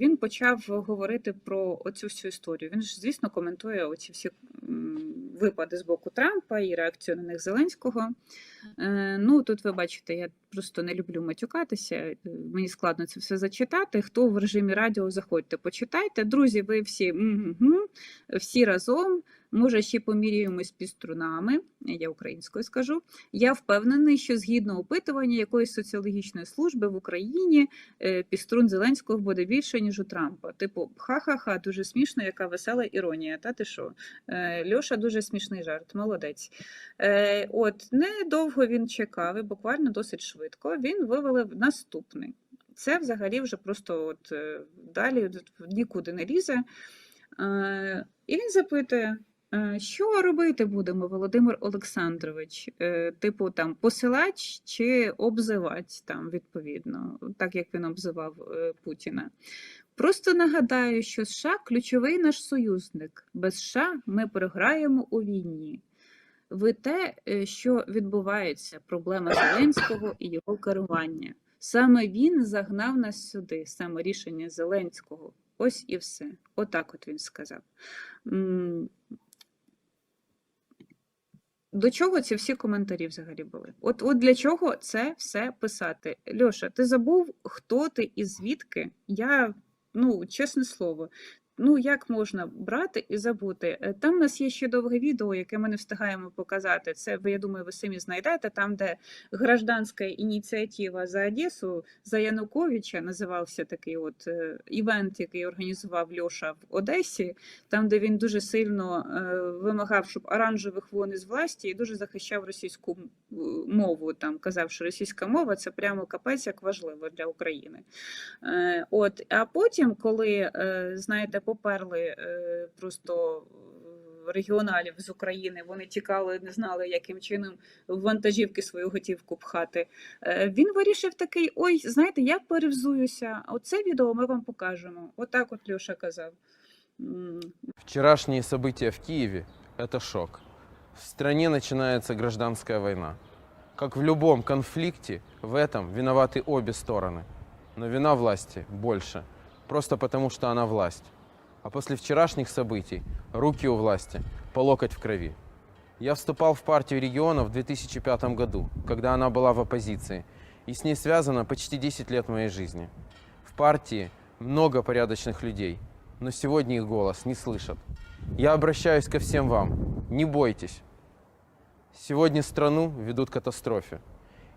він почав говорити про оцю всю історію. Він ж, звісно, коментує оці всі випади з боку Трампа і реакцію на них Зеленського. Е, Ну, тут ви бачите, я просто не люблю матюкатися. е, Мені складно це все зачитати. Хто в режимі радіо заходьте, почитайте. Друзі, ви всі, всі разом. Може, ще поміряємось піструнами, я українською скажу. Я впевнений, що згідно опитування якоїсь соціологічної служби в Україні е, піструн Зеленського буде більше, ніж у Трампа. Типу, ха-ха-ха, дуже смішно, яка весела іронія. Та ти що? Е, Льоша дуже смішний жарт, молодець. Е, От недовго він чекав, і буквально досить швидко. Він вивелив наступний. Це взагалі вже просто от далі нікуди не лізе. І він запитує. Е, Що робити будемо, Володимир Олександрович? Е, Типу там посилач чи обзивач там відповідно, так як він обзивав е, Путіна. Просто нагадаю, що США ключовий наш союзник. Без США ми програємо у війні. Ви те, що відбувається, проблема Зеленського і його керування. Саме він загнав нас сюди, саме рішення Зеленського. Ось і все. Отак от він сказав. До чого ці всі коментарі взагалі були? От, от для чого це все писати? Льоша, ти забув, хто ти і звідки? Я, ну, чесне слово, ну як можна брати і забути? Е, Там у нас є ще довге відео, яке ми не встигаємо показати. Це, ви, я думаю, ви самі знайдете, там, де гражданська ініціатива за Одесу, за Януковича називався такий от е, івент, який організував Льоша в Одесі там, де він дуже сильно е, вимагав, щоб оранжевих вон із власті, і дуже захищав російську мову. Там казав, що російська мова це прямо капець як важливо для України. От, а потім, коли знаєте, поперли е, просто е, регіоналів з України, вони тікали, не знали, яким чином в вантажівки свою готівку пхати. Е, Він вирішив такий: ой, знаєте, я перевзуюся. Оце відео ми вам покажемо. Отак, от Льоша казав. М, Вчерашние события в Киеве – это шок. В стране начинается гражданская война. Как в любом конфликте, в этом виноваты обе стороны. Но вина власти больше, просто потому что она власть. А после вчерашних событий руки у власти по локоть в крови. Я вступал в партию регионов в 2005 году, когда она была в оппозиции, и с ней связано почти 10 лет моей жизни. В партии много порядочных людей, но сегодня их голос не слышат. Я обращаюсь ко всем вам. Не бойтесь. Сегодня страну ведут к катастрофе.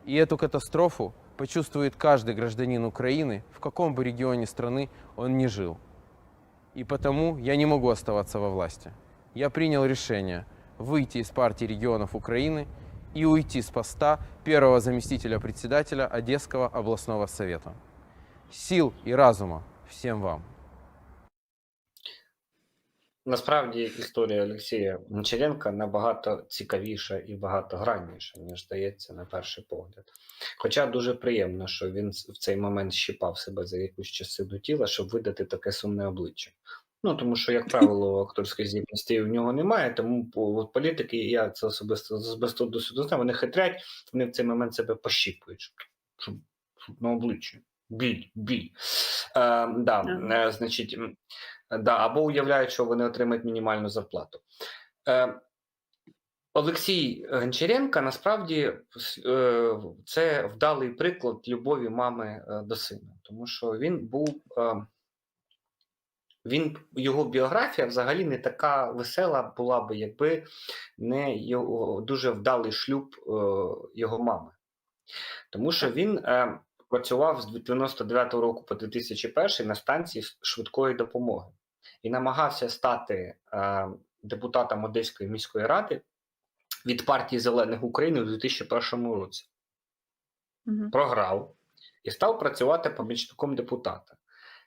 И эту катастрофу почувствует каждый гражданин Украины, в каком бы регионе страны он ни жил. И потому я не могу оставаться во власти. Я принял решение выйти из партии регионов Украины и уйти с поста первого заместителя председателя Одесского областного совета. Сил и разума всем вам. Насправді історія Олексія Гончаренка набагато цікавіша і багатогранніша, ніж здається на перший погляд. Хоча дуже приємно, що він в цей момент щипав себе за якусь частину тіла, щоб видати таке сумне обличчя. Ну тому що, як правило, акторської здібності в нього немає, тому от політики, я це особисто з особистого досвіду знаю, вони хитрять, вони в цей момент себе пощіпують, щоб, щоб, щоб на обличчі. Біль, біль. Е, да, е, значить, Да, або уявляють, що вони отримають мінімальну зарплату. Е, Олексій Гончаренка насправді е, це вдалий приклад любові мами е, до сина, тому що він був. Е, він, його біографія взагалі не така весела була би, якби не його дуже вдалий шлюб е, його мами. Тому що він е, працював з 99 року по 2001 на станції швидкої допомоги і намагався стати е, депутатом Одеської міської ради від партії Зелених України у 2001 році. Мгм. Програв і став працювати помічником депутата.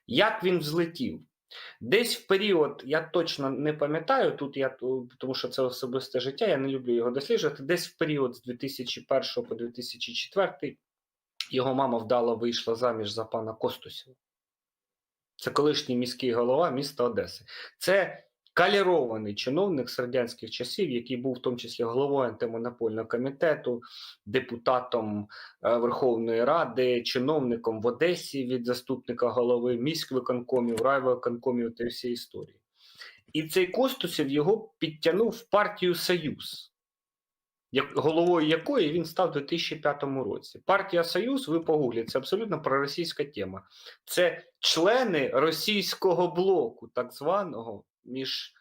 Як він взлетів? Десь в період, я точно не пам'ятаю, тут я тому що це особисте життя, я не люблю його досліджувати. Десь в період з 2001 по 2004 його мама вдало вийшла заміж за пана Костусєва. Це колишній міський голова міста Одеси. Це калірований чиновник з радянських часів, який був в тому числі головою антимонопольного комітету, депутатом е, Верховної Ради, чиновником в Одесі від заступника голови міськвиконкомів, райвиконкомів та всі історії. І цей Костусів його підтягнув в партію Союз, головою якої він став у 2005 році. Партія Союз, ви погугліть, це абсолютно проросійська тема. Це члени російського блоку, так званого, між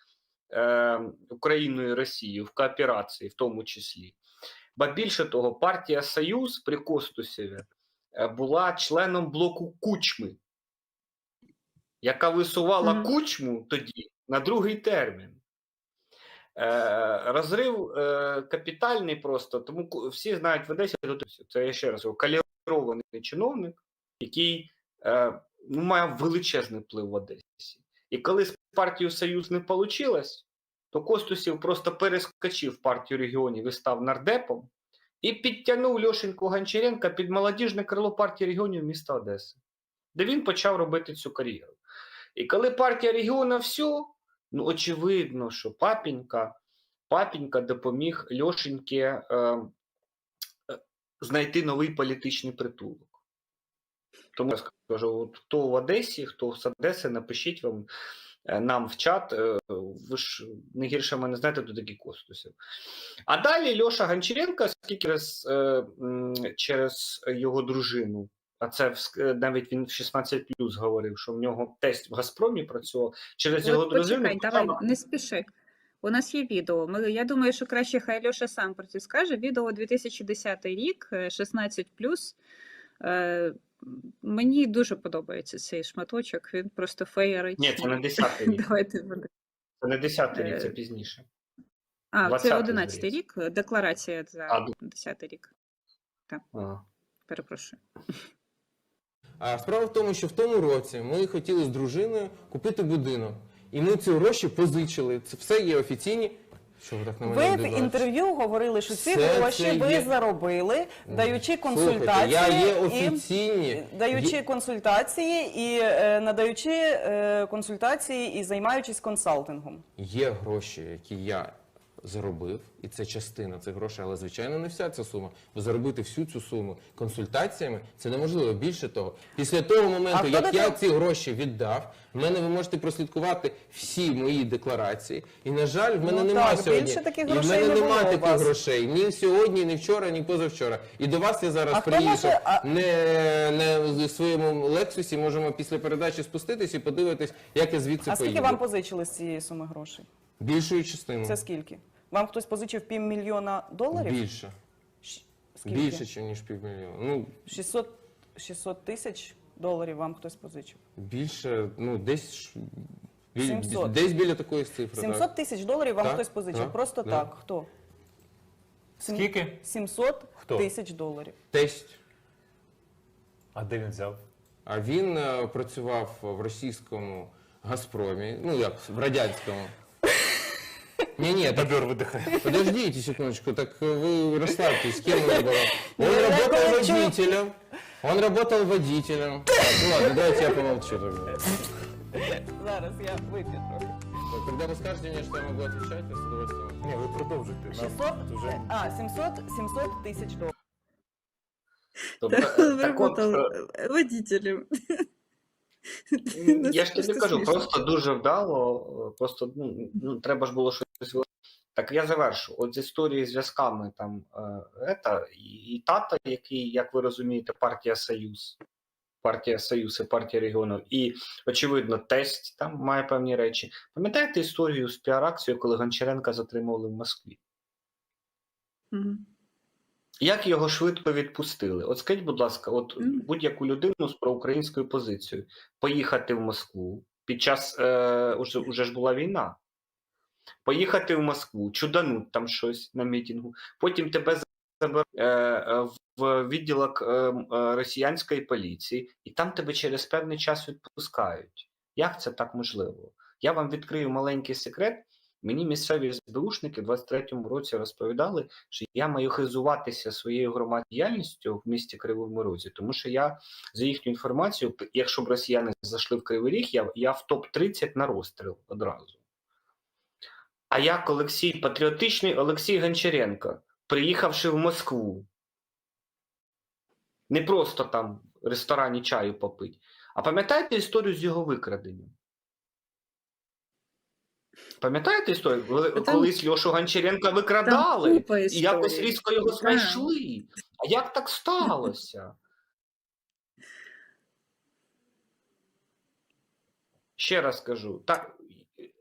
е, Україною і Росією в кооперації, в тому числі. Ба більше того, партія Союз при Костусєві е, була членом блоку Кучми, яка висувала Мгм. Кучму тоді на другий термін. Е, розрив е, капітальний просто, тому всі знають в Одесі, це я ще раз говорю, калірований чиновник, який е, ну, має величезний вплив в Одесі. І коли з партією Союз не вийшло, то Костусів просто перескочив партію регіонів і став нардепом і підтягнув Льошеньку Гончаренка під молодіжне крило партії регіонів міста Одеси, де він почав робити цю кар'єру. І коли партія регіонів все, ну очевидно, що папінька, папінька допоміг Льошеньки е, е, знайти новий політичний притулок. Тому я скажу, от хто в Одесі, хто з Одеси, напишіть вам е, нам в чат. е, Ви ж не гірше мене знаєте, хто такий Костусів. А далі Льоша Гончаренко, скільки через, через його дружину, а це е, навіть він в 16 плюс говорив, що в нього тесть в Газпромі працював, через його От дружину. почекай, давай, не спіши. У нас є відео. Ми, я думаю, що краще хай Льоша сам про це скаже. Відео 2010 рік, е, 16 Е, мені дуже подобається цей шматочок. Він просто феєрить. Ні, це не 10 рік. Давайте. Це не 10 рік, це Е, пізніше. А, це 11 здається. рік. Декларація за А, 10 рік. А. Перепрошую. А справа в тому, що в тому році ми хотіли з дружиною купити будинок. І ми ці гроші позичили. Це все є офіційні. Що ви так на мене Ви в дивитесь? інтерв'ю говорили, що ці Все гроші ви є. заробили, даючи Слухайте, консультації я є і даючи консультації і е, надаючи е, консультації і займаючись консалтингом. Є гроші, які я заробив, і це частина цих грошей, але звичайно не вся ця сума. Бо заробити всю цю суму консультаціями це неможливо. Більше того, після того моменту, як я ці гроші віддав, в мене ви можете прослідкувати всі мої декларації. І на жаль, в мене Ну немає сьогодні. і в мене не немає таких вас. грошей ні сьогодні, ні вчора, ні позавчора. І до вас я зараз А приїхав може- не, не в своєму лексусі. Можемо після передачі спуститись і подивитись, як я звідси А скільки вам позичили з цієї суми грошей? Більшою частиною. Це скільки? Вам хтось позичив півмільйона доларів? Більше. Скільки? Більше, ніж півмільйона. Ну, 600, 600 тисяч доларів вам хтось позичив. більше, ну, десь, ж- бі- 700. десь біля такої цифри. 700 тисяч доларів вам Так, хтось позичив. так, Просто да. так. Хто? Сім- Скільки? 700 Хто? тисяч доларів. Тесть. А де він взяв? А він е, працював в російському Газпромі, ну як, в радянському. Ні, ні, так Бобер видихає. подождите секундочку, так э, вы расслабьтесь, кем он работал? Он Я работал кое-что- водителем. Он работал водителем. Так, ну ладно, давайте я помолчу тогда. Зараз я вип'ю трохи. Когда вы скажете мне, что я могу отвечать, я с удовольствием. Ні, ви продовжуйте. Нам 600, вже... а, 700, 700 тисяч доларів. Тобто, е, так от, е, водителем. М, Я ж тобі кажу, просто дуже вдало. е, Просто ну, ну треба ж було щось. Так я завершу. От з історії з зв'язками там е, ета, і, тата, який, як ви розумієте, партія Союз, партія Союз і партія регіону, і очевидно, тесть там має певні речі. Пам'ятаєте історію з піар-акцією, коли Гончаренка затримували в Москві? Мгм. Як його швидко відпустили? От скажіть, будь ласка, от будь-яку людину з проукраїнською позицією поїхати в Москву під час е, уже, уже ж була війна. Поїхати в Москву, чудануть там щось на мітингу, потім тебе е, е, в відділок е, е, росіянської поліції, і там тебе через певний час відпускають. Як це так можливо? Я вам відкрию маленький секрет. Мені місцеві СБУшники в 23-му році розповідали, що я маю хизуватися своєю громадською діяльністю в місті Кривому Розі, тому що я за їхню інформацію, якщо б росіяни зайшли в Кривий Ріг, я, я в топ-30 на розстріл одразу. А як Олексій, патріотичний Олексій Гончаренко, приїхавши в Москву, не просто там в ресторані чаю попить, а пам'ятаєте історію з його викраденням? Пам'ятаєте історію? Там- Колись Льошу Гончаренка викрадали, і якось різко його знайшли. А як так сталося? Ще раз кажу, так,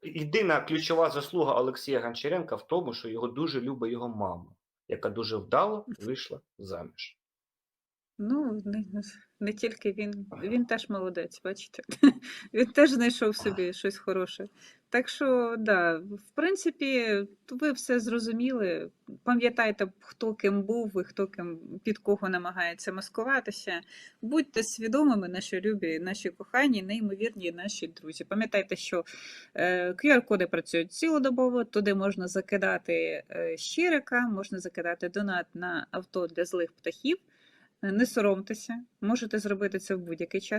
єдина ключова заслуга Олексія Гончаренка в тому, що його дуже любить його мама, яка дуже вдало вийшла заміж. Ну, не, не тільки він, він теж молодець, бачите. Він теж знайшов собі щось хороше. Так що, да, в принципі, ви все зрозуміли. Пам'ятайте, хто ким був і хто ким під кого намагається маскуватися. Будьте свідомими, наші любі, наші кохані, неймовірні наші друзі. Пам'ятайте, що е, QR-коди працюють цілодобово, туди можна закидати е, щирика, можна закидати донат на авто для злих птахів. Не соромтеся, можете зробити це в будь-який час.